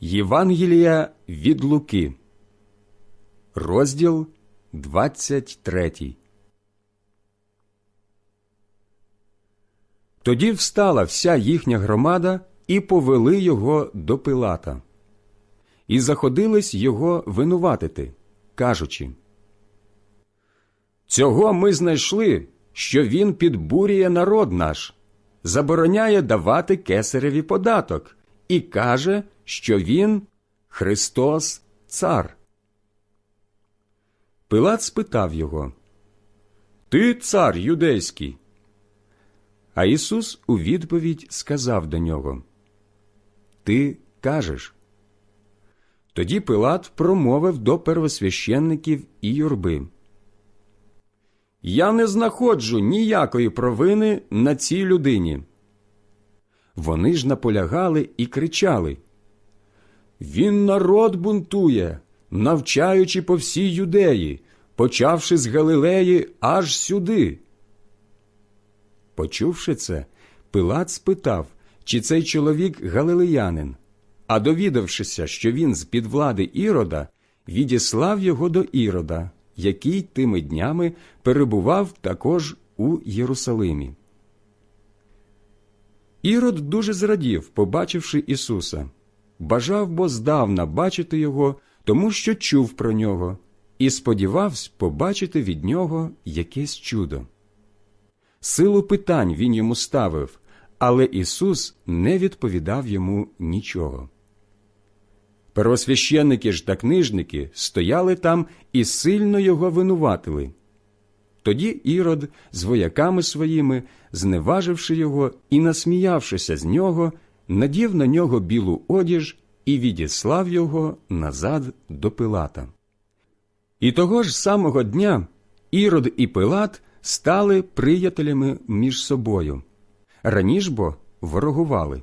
Євангелія від Луки, розділ 23. Тоді встала вся їхня громада і повели його до Пилата. І заходились його винуватити, кажучи Цього ми знайшли, що він підбурює народ наш, забороняє давати кесареві податок і каже, що він Христос Цар. Пилат спитав його Ти цар юдейський? А Ісус у відповідь сказав до нього Ти кажеш. Тоді Пилат промовив до первосвященників і юрби. Я не знаходжу ніякої провини на цій людині. Вони ж наполягали і кричали Він народ бунтує, навчаючи по всій юдеї, почавши з Галилеї аж сюди. Почувши це, Пилат спитав, чи цей чоловік галилеянин, а довідавшися, що він з під влади Ірода, відіслав його до Ірода, який тими днями перебував також у Єрусалимі. Ірод дуже зрадів, побачивши Ісуса, бажав бо здавна бачити його, тому що чув про нього, і сподівався побачити від нього якесь чудо. Силу питань він йому ставив, але Ісус не відповідав йому нічого. Первосвященники ж та книжники стояли там і сильно його винуватили. Тоді Ірод з вояками своїми, зневаживши його і насміявшися з нього, надів на нього білу одіж і відіслав його назад до Пилата. І того ж самого дня Ірод і Пилат стали приятелями між собою. Раніш бо ворогували.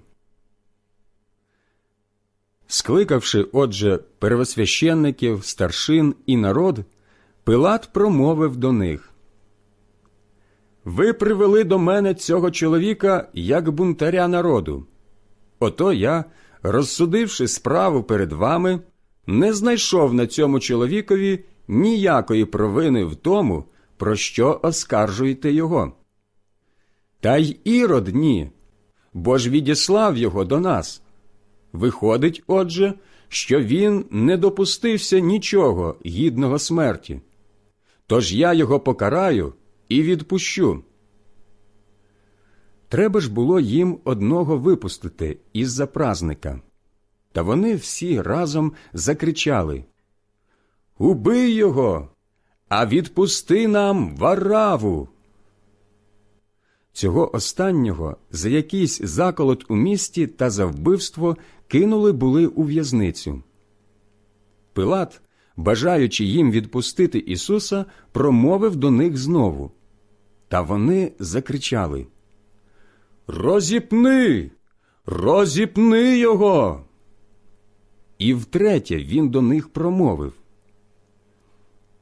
Скликавши, отже, первосвященників, старшин і народ, Пилат промовив до них Ви привели до мене цього чоловіка як бунтаря народу. Ото я, розсудивши справу перед вами, не знайшов на цьому чоловікові ніякої провини в тому, про що оскаржуєте його. Та й ірод ні, бо ж відіслав його до нас. Виходить, отже, що він не допустився нічого гідного смерті. Тож я його покараю і відпущу. Треба ж було їм одного випустити із-за празника. Та вони всі разом закричали Убий його, а відпусти нам вараву. Цього останнього за якийсь заколот у місті та за вбивство кинули були у в'язницю. Пилат, бажаючи їм відпустити Ісуса, промовив до них знову. Та вони закричали Розіпни, розіпни його. І втретє він до них промовив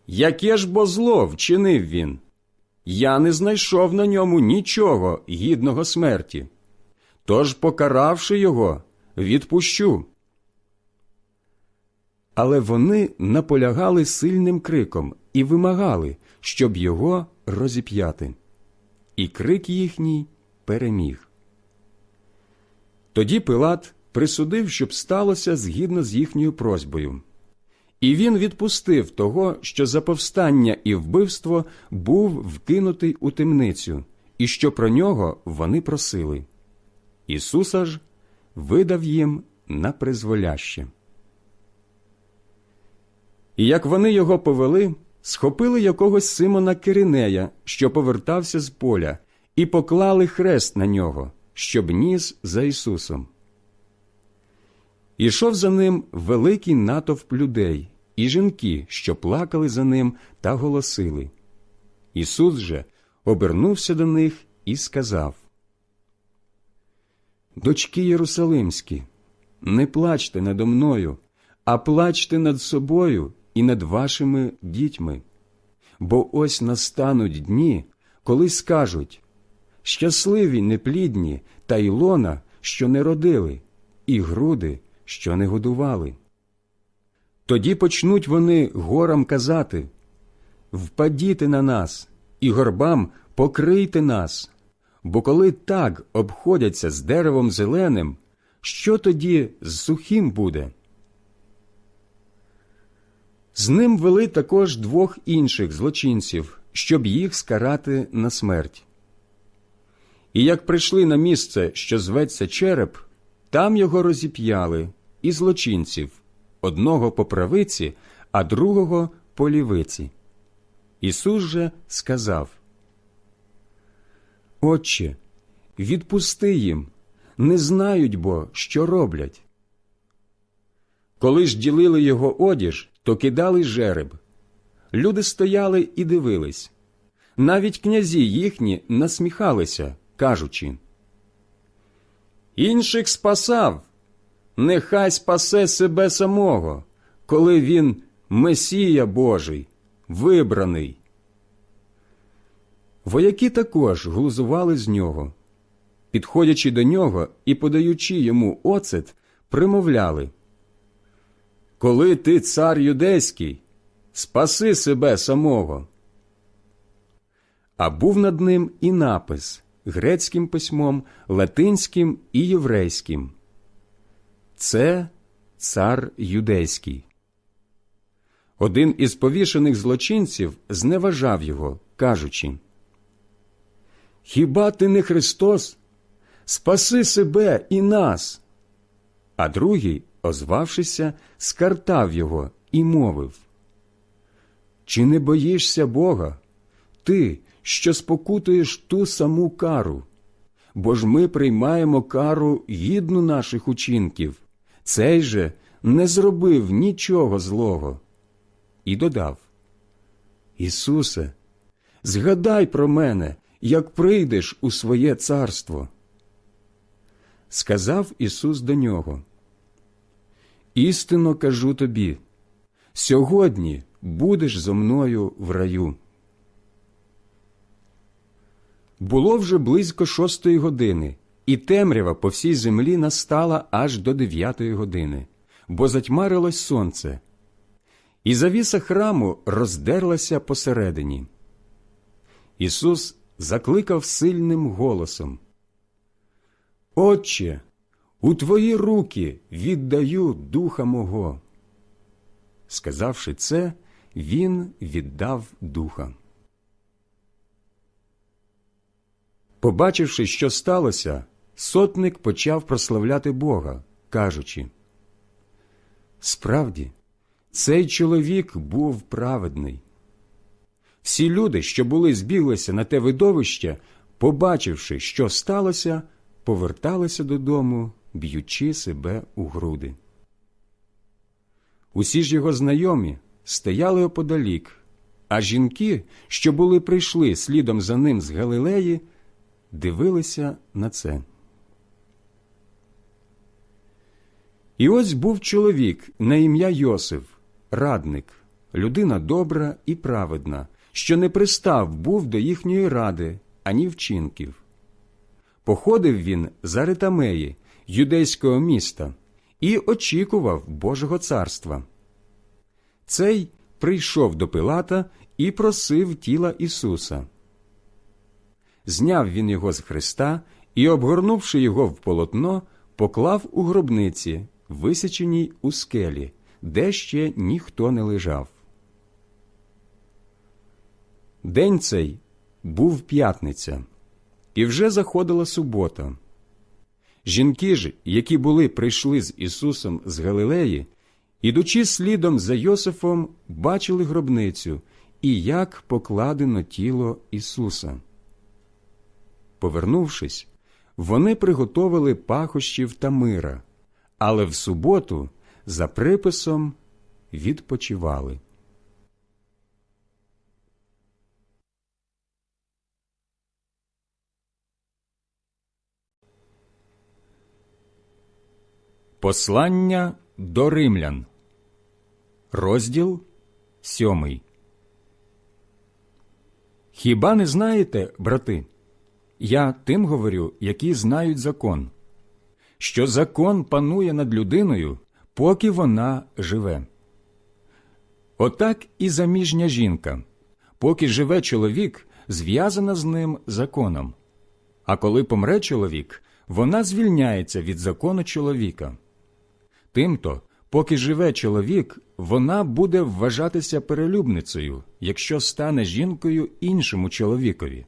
Яке ж бо зло вчинив він? Я не знайшов на ньому нічого гідного смерті. Тож, покаравши його, відпущу. Але вони наполягали сильним криком і вимагали, щоб його розіп'яти. І крик їхній переміг. Тоді Пилат присудив, щоб сталося згідно з їхньою просьбою. І він відпустив того, що за повстання і вбивство був вкинутий у темницю, і що про нього вони просили. Ісуса ж видав їм на призволяще. І як вони його повели, схопили якогось Симона Киринея, що повертався з поля, і поклали хрест на нього, щоб ніс за Ісусом. Ішов за ним великий натовп людей і жінки, що плакали за ним та голосили. Ісус же обернувся до них і сказав Дочки Єрусалимські, не плачте надо мною, а плачте над собою і над вашими дітьми. Бо ось настануть дні, коли скажуть щасливі неплідні та Ілона, що не родили, і груди, що не годували. Тоді почнуть вони горам казати Впадіте на нас, і горбам покрийте нас, бо коли так обходяться з деревом зеленим, що тоді з сухим буде? З ним вели також двох інших злочинців, щоб їх скарати на смерть. І як прийшли на місце, що зветься череп, там його розіп'яли і злочинців одного по правиці, а другого по лівиці. Ісус же сказав Отче, відпусти їм, не знають бо, що роблять. Коли ж ділили його одіж, то кидали жереб. Люди стояли і дивились. Навіть князі їхні насміхалися, кажучи Інших спасав, нехай спасе себе самого, коли він Месія Божий, вибраний. Вояки також глузували з нього. Підходячи до нього і подаючи йому оцет, примовляли Коли ти цар юдейський, спаси себе самого. А був над ним і напис грецьким письмом, латинським і єврейським. Це цар юдейський. Один із повішених злочинців зневажав його, кажучи Хіба ти не Христос? Спаси себе і нас. А другий, озвавшися, скартав його і мовив Чи не боїшся Бога? Ти, що спокутуєш ту саму кару? Бо ж ми приймаємо кару гідну наших учинків. Цей же не зробив нічого злого. І додав Ісусе, згадай про мене, як прийдеш у своє царство. Сказав Ісус до нього Істинно кажу тобі, сьогодні будеш зо мною в раю. Було вже близько шостої години, і темрява по всій землі настала аж до дев'ятої години, бо затьмарилось сонце, і завіса храму роздерлася посередині. Ісус закликав сильним голосом Отче, у твої руки віддаю духа мого. Сказавши це, він віддав духа. Побачивши, що сталося, сотник почав прославляти Бога, кажучи Справді, цей чоловік був праведний. Всі люди, що були збіглися на те видовище, побачивши, що сталося, поверталися додому, б'ючи себе у груди. Усі ж його знайомі стояли оподалік, а жінки, що були прийшли слідом за ним з Галилеї, дивилися на це. І ось був чоловік на ім'я Йосиф, радник, людина добра і праведна, що не пристав був до їхньої ради, ані вчинків. Походив він з Аритамеї, юдейського міста, і очікував Божого царства. Цей прийшов до Пилата і просив тіла Ісуса. Зняв він його з Христа і, обгорнувши його в полотно, поклав у гробниці, висяченій у скелі, де ще ніхто не лежав. День цей був п'ятниця, і вже заходила субота. Жінки ж, які були прийшли з Ісусом з Галилеї, ідучи слідом за Йосифом, бачили гробницю і як покладено тіло Ісуса. Повернувшись, вони приготовили пахощів та мира, але в суботу за приписом відпочивали. Послання до римлян, розділ сьомий. Хіба не знаєте, брати? Я тим говорю, які знають закон, що закон панує над людиною, поки вона живе. Отак і заміжня жінка, поки живе чоловік, зв'язана з ним законом. А коли помре чоловік, вона звільняється від закону чоловіка. Тимто, поки живе чоловік, вона буде вважатися перелюбницею, якщо стане жінкою іншому чоловікові.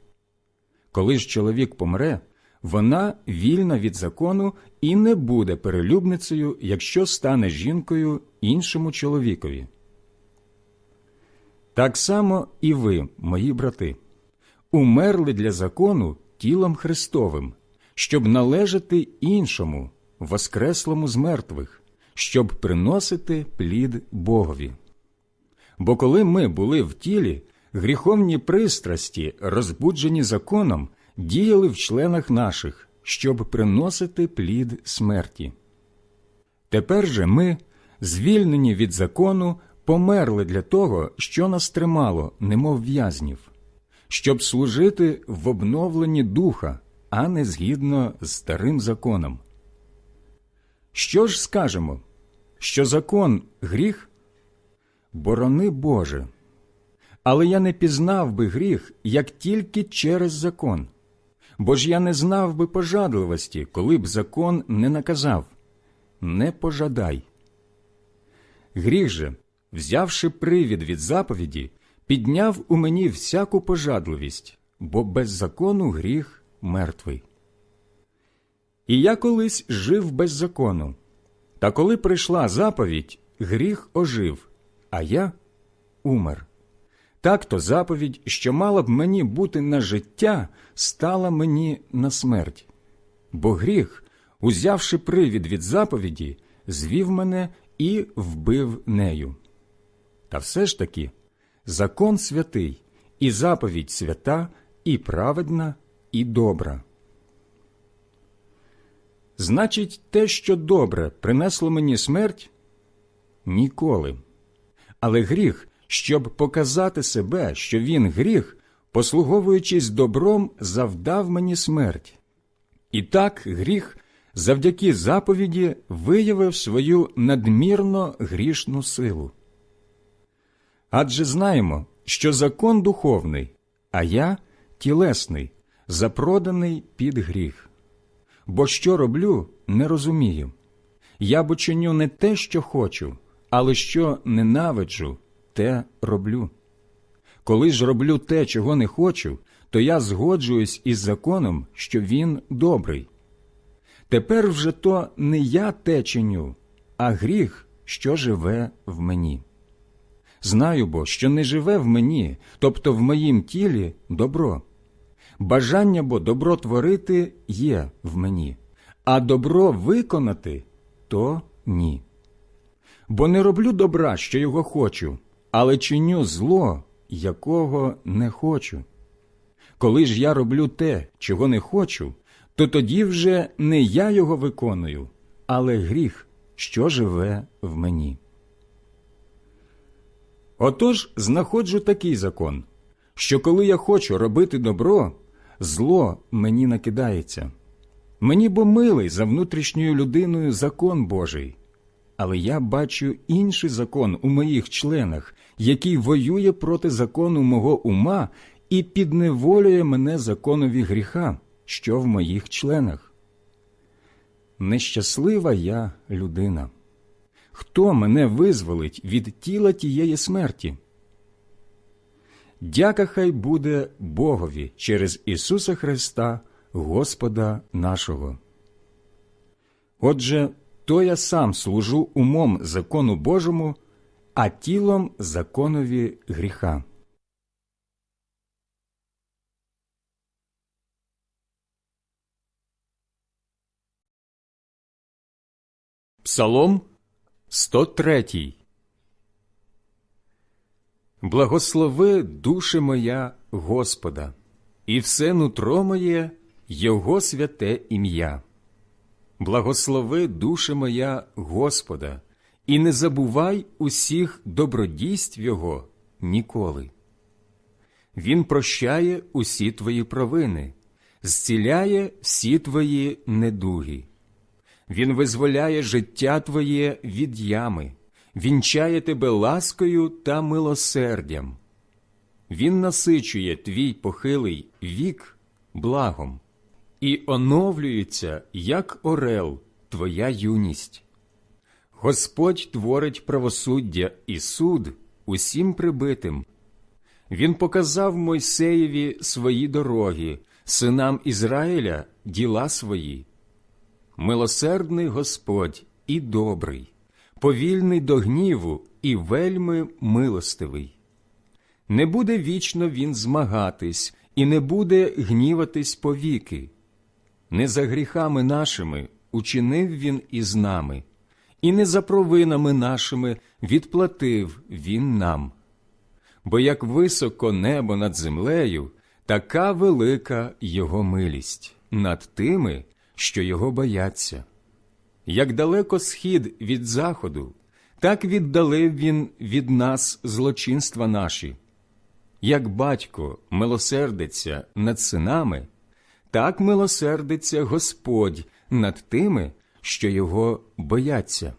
Коли ж чоловік помре, вона вільна від закону і не буде перелюбницею, якщо стане жінкою іншому чоловікові. Так само і ви, мої брати, умерли для закону тілом Христовим, щоб належати іншому, воскреслому з мертвих, щоб приносити плід Богові. Бо коли ми були в тілі, гріховні пристрасті, розбуджені законом, діяли в членах наших, щоб приносити плід смерті. Тепер же ми, звільнені від закону, померли для того, що нас тримало, немов в'язнів, щоб служити в обновленні духа, а не згідно з старим законом. Що ж скажемо? Що закон гріх? Борони Боже. Але я не пізнав би гріх, як тільки через закон. Бо ж я не знав би пожадливості, коли б закон не наказав не пожадай. Гріх же, взявши привід від заповіді, підняв у мені всяку пожадливість, бо без закону гріх мертвий. І я колись жив без закону. Та коли прийшла заповідь, гріх ожив, а я умер. Так то заповідь, що мала б мені бути на життя, стала мені на смерть. Бо гріх, узявши привід від заповіді, звів мене і вбив нею. Та все ж таки закон святий, і заповідь свята, і праведна, і добра. Значить, те, що добре принесло мені смерть? Ніколи. Але гріх, щоб показати себе, що він гріх, послуговуючись добром, завдав мені смерть. І так гріх завдяки заповіді виявив свою надмірно грішну силу. Адже знаємо, що закон духовний, а я тілесний, запроданий під гріх. Бо що роблю, не розумію. Я бо чиню не те, що хочу, але що ненавиджу, те роблю. Коли ж роблю те, чого не хочу, то я згоджуюсь із законом, що він добрий. Тепер вже то не я те чиню, а гріх, що живе в мені. Знаю бо, що не живе в мені, тобто в моїм тілі добро. Бажання бо добро творити є в мені, а добро виконати то ні. Бо не роблю добра, що його хочу, але чиню зло, якого не хочу. Коли ж я роблю те, чого не хочу, то тоді вже не я його виконую, але гріх, що живе в мені. Отож знаходжу такий закон, що коли я хочу робити добро, зло мені накидається. Мені бо милий за внутрішньою людиною закон Божий, але я бачу інший закон у моїх членах, який воює проти закону мого ума і підневолює мене законові гріха, що в моїх членах. Нещаслива я людина. Хто мене визволить від тіла тієї смерті? Дяка хай буде Богові через Ісуса Христа, Господа нашого. Отже, то я сам служу умом закону Божому, а тілом законові гріха. Псалом 103 Благослови душе моя Господа, і все нутро моє Його святе ім'я. Благослови душе моя Господа, і не забувай усіх добродійств Його ніколи. Він прощає усі твої провини, зціляє всі твої недуги Він визволяє життя твоє від ями, вінчає тебе ласкою та милосердям. Він насичує твій похилий вік благом, і оновлюється, як орел, твоя юність. Господь творить правосуддя і суд усім прибитим. Він показав Мойсеєві свої дороги, синам Ізраїля діла свої. Милосердний Господь і добрий, повільний до гніву і вельми милостивий. Не буде вічно він змагатись і не буде гніватись повіки. Не за гріхами нашими учинив він із нами, і не за провинами нашими відплатив він нам. Бо як високо небо над землею, така велика його милість над тими, що його бояться. Як далеко схід від заходу, так віддалив він від нас злочинства наші. Як батько милосердиться над синами, так милосердиться Господь над тими, що його бояться.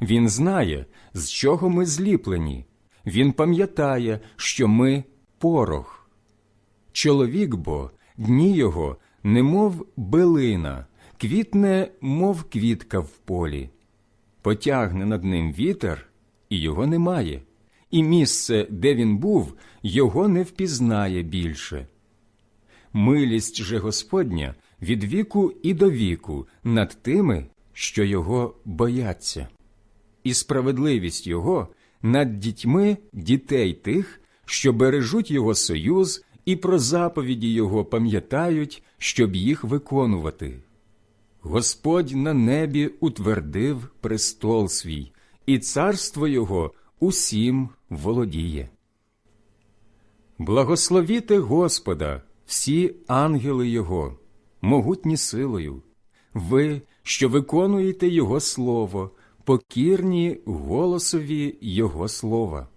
Він знає, з чого ми зліплені, він пам'ятає, що ми порох. Чоловік бо, дні його, немов билина, квітне, мов квітка в полі. Потягне над ним вітер, і його немає, і місце, де він був, його не впізнає більше. Милість же Господня від віку і до віку над тими, що його бояться, і справедливість його над дітьми дітей тих, що бережуть його союз і про заповіді його пам'ятають, щоб їх виконувати. Господь на небі утвердив престол свій, і царство його усім володіє. Благословіте Господа, всі ангели Його, могутні силою, ви, що виконуєте Його Слово, покірні голосові Його слова.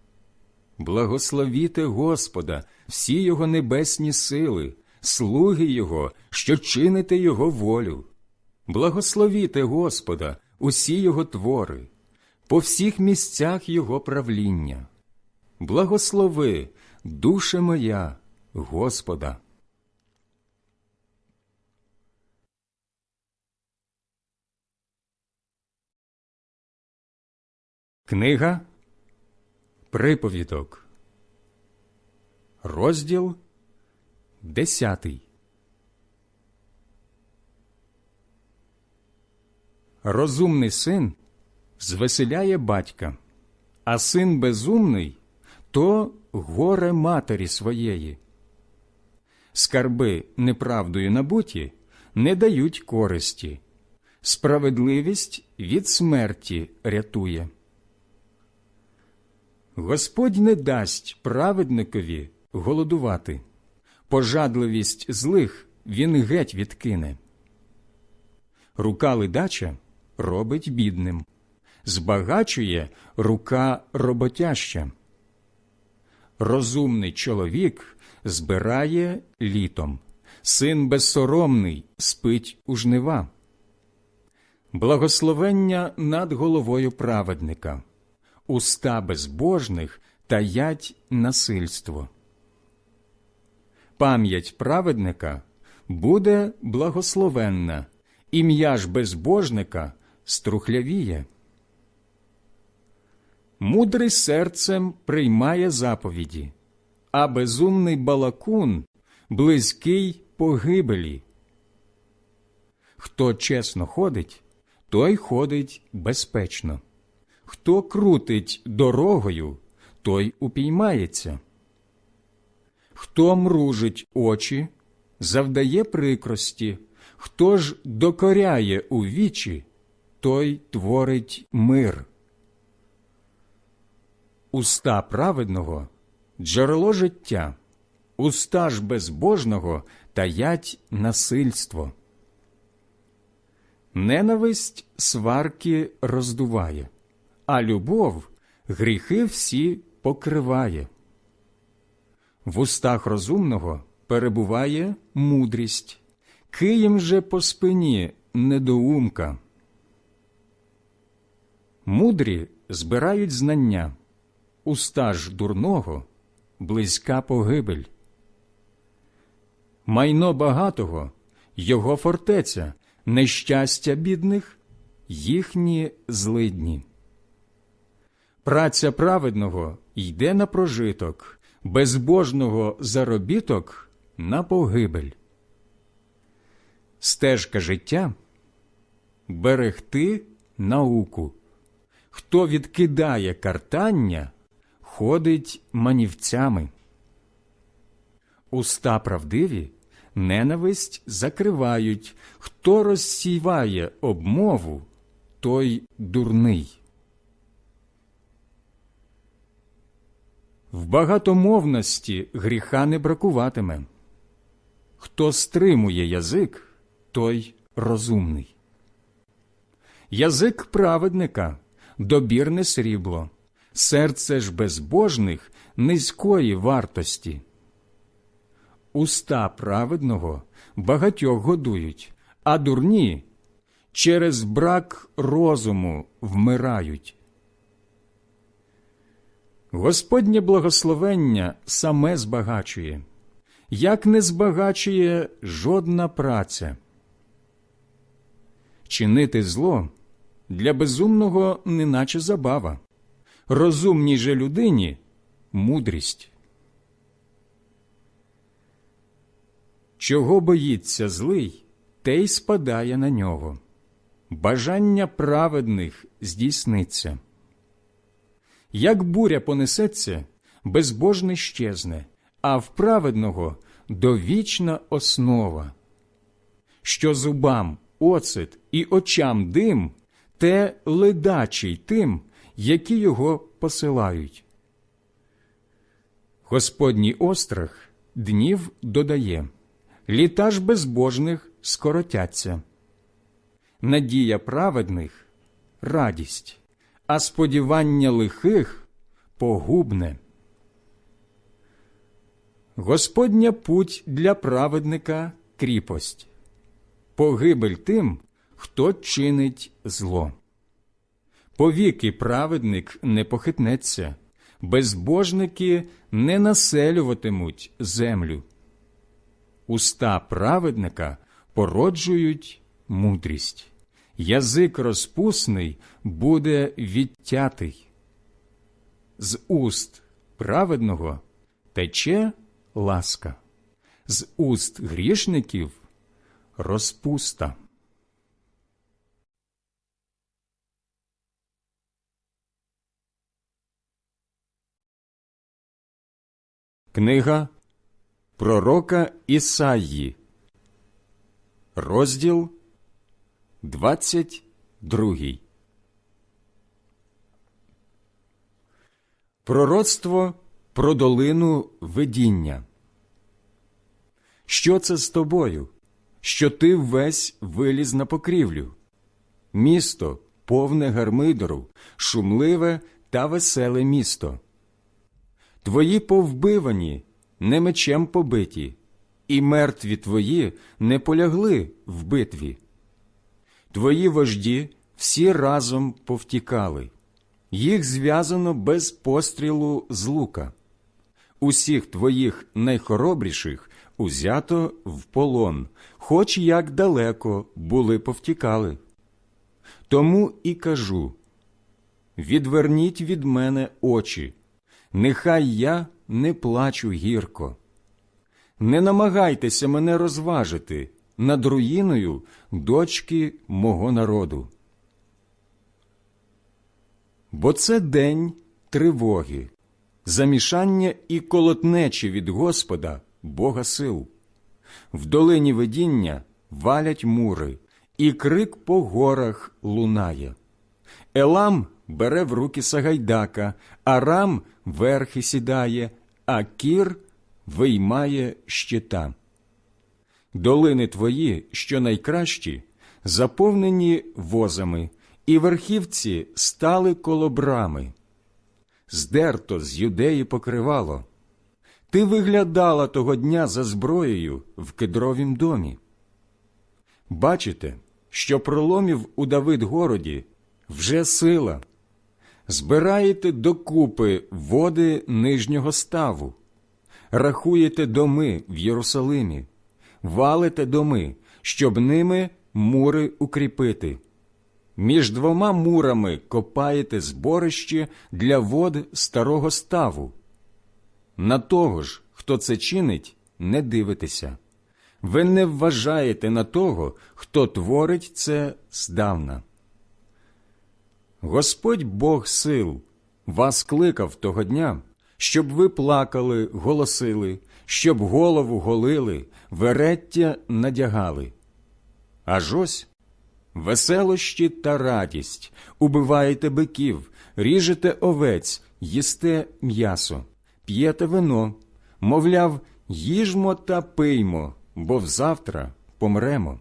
Благословіте Господа, всі Його небесні сили, слуги Його, що чините Його волю. Благословіте Господа, усі Його твори, по всіх місцях Його правління. Благослови, душе моя, Господа. Книга Приповідок, розділ десятий. Розумний син звеселяє батька, а син безумний то горе матері своєї. Скарби неправдою набуті не дають користі, справедливість від смерті рятує. Господь не дасть праведникові голодувати, пожадливість злих він геть відкине. Рука ледача робить бідним, збагачує рука роботяща. Розумний чоловік збирає літом, син безсоромний спить у жнива. Благословення над головою праведника, уста безбожних таять насильство. Пам'ять праведника буде благословенна, ім'я ж безбожника струхлявіє. Мудрий серцем приймає заповіді, а безумний балакун близький погибелі. Хто чесно ходить, той ходить безпечно. Хто крутить дорогою, той упіймається. Хто мружить очі, завдає прикрості, хто ж докоряє у вічі, той творить мир. Уста праведного джерело життя, уста ж безбожного таять насильство. Ненависть сварки роздуває, а любов гріхи всі покриває. В устах розумного перебуває мудрість, києм же по спині недоумка. Мудрі збирають знання, уста ж дурного близька погибель. Майно багатого його фортеця, нещастя бідних їхні злидні. Праця праведного йде на прожиток, безбожного заробіток на погибель. Стежка життя берегти науку. Хто відкидає картання, ходить манівцями. Уста правдиві ненависть закривають. Хто розсіває обмову, той дурний. В багатомовності гріха не бракуватиме. Хто стримує язик, той розумний. Язик праведника добірне срібло, серце ж безбожних низької вартості. Уста праведного багатьох годують, а дурні через брак розуму вмирають. Господнє благословення саме збагачує, як не збагачує жодна праця. Чинити зло для безумного неначе забава, розумній же людині мудрість. Чого боїться злий, те й спадає на нього. Бажання праведних здійсниться. Як буря понесеться, безбожний щезне, а в праведного довічна основа. Що зубам оцет і очам дим, те ледачий тим, які його посилають. Господній острах днів додає, літа ж безбожних скоротяться. Надія праведних радість, а сподівання лихих погубне. Господня путь для праведника кріпость, погибель тим, хто чинить зло. Повіки праведник не похитнеться, безбожники не населюватимуть землю. Уста праведника породжують мудрість, язик розпусний буде відтятий. З уст праведного тече ласка, з уст грішників розпуста. Книга Пророка Ісаї, розділ 22 Пророцтво про долину видіння. Що це з тобою, що ти весь виліз на покрівлю? Місто повне гармидору, шумливе та веселе місто. Твої повбивані, не мечем побиті, і мертві твої не полягли в битві. Твої вожді всі разом повтікали, їх зв'язано без пострілу з лука. Усіх твоїх найхоробріших узято в полон, хоч як далеко були повтікали. Тому і кажу відверніть від мене очі, нехай я не плачу гірко. Не намагайтеся мене розважити над руїною дочки мого народу. Бо це день тривоги, замішання і колотнечі від Господа, Бога сил. В долині видіння валять мури, і крик по горах лунає. Елам бере в руки Сагайдака, Арам верхи сідає, а кір виймає щита. Долини твої, що найкращі, заповнені возами, і верхівці стали коло брами. Здерто з юдеї покривало. Ти виглядала того дня за зброєю в кедровім домі. Бачите, що проломів у Давид городі, вже сила. Збираєте докупи води нижнього ставу, рахуєте доми в Єрусалимі, валите доми, щоб ними мури укріпити. Між двома мурами копаєте зборище для вод старого ставу. На того ж, хто це чинить, не дивитеся. Ви не вважаєте на того, хто творить це здавна. Господь Бог сил вас кликав того дня, щоб ви плакали, голосили, щоб голову голили, вереття надягали. Аж ось веселощі та радість, убиваєте биків, ріжете овець, їсте м'ясо, п'єте вино, мовляв, їжмо та пиймо, бо взавтра помремо.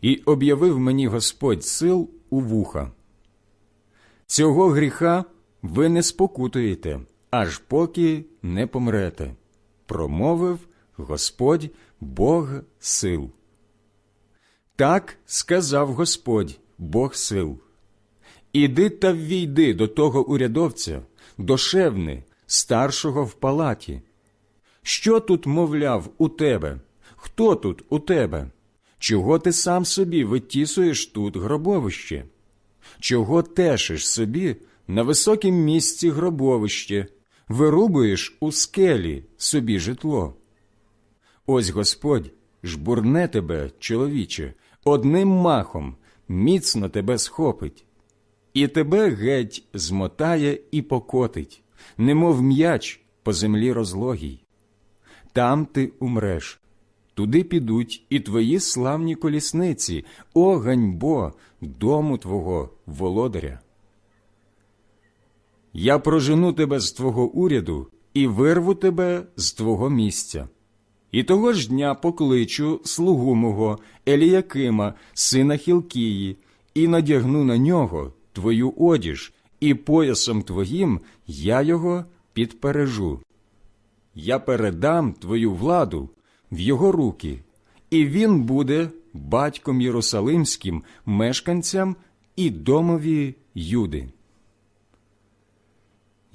І об'явив мені Господь сил у вуха. Цього гріха ви не спокутуєте, аж поки не помрете, промовив Господь Бог сил. Так сказав Господь, Бог сил. Іди та ввійди до того урядовця, до шевни, старшого в палаті. Що тут, мовляв, у тебе? Хто тут у тебе? Чого ти сам собі витісуєш тут гробовище? Чого тешиш собі на високім місці гробовище, вирубуєш у скелі собі житло? Ось Господь жбурне тебе, чоловіче, одним махом міцно тебе схопить, і тебе геть змотає і покотить, немов м'яч по землі розлогій. Там ти умреш, туди підуть і твої славні колісниці, о ганьбо, дому твого володаря. Я прожену тебе з твого уряду і вирву тебе з твого місця. І того ж дня покличу слугу мого Еліякима, сина Хілкії, і надягну на нього твою одіж, і поясом твоїм я його підпережу. Я передам твою владу в його руки, і він буде батьком Єрусалимським, мешканцям і домові Юди.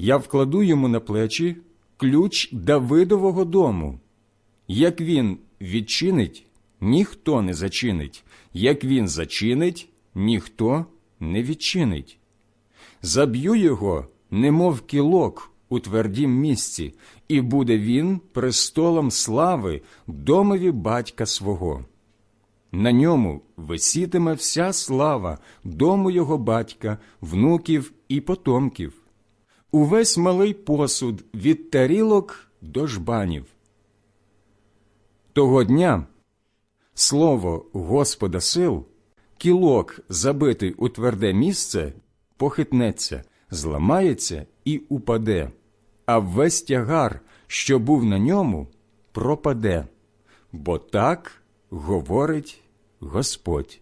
Я вкладу йому на плечі ключ Давидового дому. Як він відчинить, ніхто не зачинить, як він зачинить, ніхто не відчинить. Заб'ю його, немов кілок у твердім місці, і буде він престолом слави домові батька свого. На ньому висітиме вся слава дому його батька, внуків і потомків, увесь малий посуд від тарілок до жбанів. Того дня слово Господа сил, кілок, забитий у тверде місце, похитнеться, зламається і упаде, а весь тягар, що був на ньому, пропаде, бо так говорить Господь.